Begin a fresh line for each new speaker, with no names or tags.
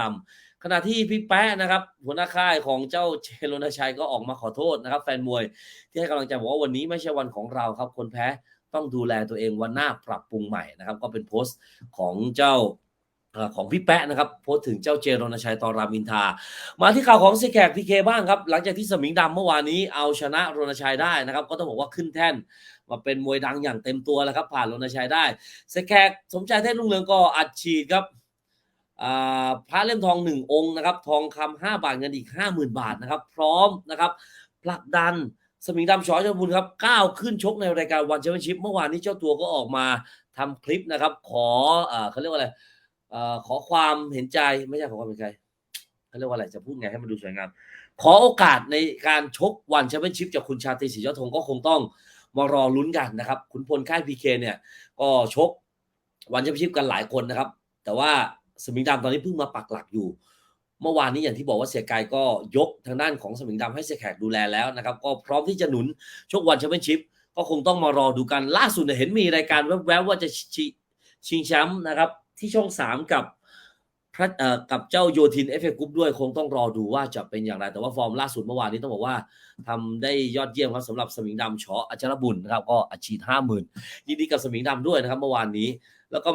ดำขณะที่พี่แป๊ะนะครับ หัวหน้าค่ายของเจ้าเชโรนชัยก็ออกมาขอโทษนะครับ แฟนมวย ที่ให้กำลังใจบอกว่าวันนี้ไม่ใช่วันของเราครับ คนแพ้ต้องดูแลตัวเองวันหน้าปรับปรุงใหม่นะครับ ก็เป็นโพสต์ของเจ้าของพี่แป๊ะนะครับโพสต์ถึงเจ้าเจโรนชัยตอรามินทา มาที่ข่าวของเซแขกพีเคบ้างครับ หลังจากที่สมิงดำเมื่อวานนี้เอาชนะรณชัยได้นะครับ ก็ต้องบอกว่าขึ้นแท่น มาเป็นมวยดังอย่างเต็มตัวแล้วครับ ผ่านรณชัยได้เซแขกสมชายเทพรุ่งเรืองก็อัดฉีดครับ พระเล่มทองหนึ่งองค์นะครับ ทองคำห้าบาทเงินอีกห้าหมื่นบาทนะครับ พร้อมนะครับผลักดันสมิงดำชอชบุญครับก้าวขึ้นชกในรายการวันแชมเปี้ยนชิพเมื่อวานนี้เจ้าตัวก็ออกมาทำคลิปนะครับ ขอเขาเรียกว่าอะไรอขอความเห็นใจไม่ใช่ขอความเห็นใจเขาเรียกว่าอะไรจะพูดไงให้มันดูสวยงามขอโอกาสในการชกวันแชมเปี้ยนชิพจากคุณชาตรีศรียอดธงก็คงต้องมารอลุ้นกันนะครับขุนพลค่ายพีเคเนี่ย ก็ชกวันแชมเปี้ยนชิพกันหลายคนนะครับ แต่ว่า สมิงดำตอนนี้เพิ่งมาปักหลักอยู่ เมื่อวานนี้อย่างที่บอกว่าเสียกายก็ยกทางด้านของสมิงดำให้เสียแขกดูแลแล้วนะครับ ก็พร้อมที่จะหนุนชกวันแชมเปี้ยนชิพก็คงต้องมารอดูกันล่าสุดเห็นมีรายการแวบๆว่าจะชิชิงแชมป์นะครับ ที่ช่องสามกับพระเอ่อกับเจ้าโยทินเอฟเอกรุ๊ปด้วยคงต้องรอดูว่าจะเป็นอย่างไร แต่ว่าฟอร์มล่าสุดเมื่อวานนี้ต้องบอกว่าทำได้ยอดเยี่ยมครับสำหรับสมิงดำชออัจฉรบุญนะครับก็อัดฉีดห้าหมื่นยินดีกับสมิงดำด้วยนะครับเมื่อวานนี้แล้วก็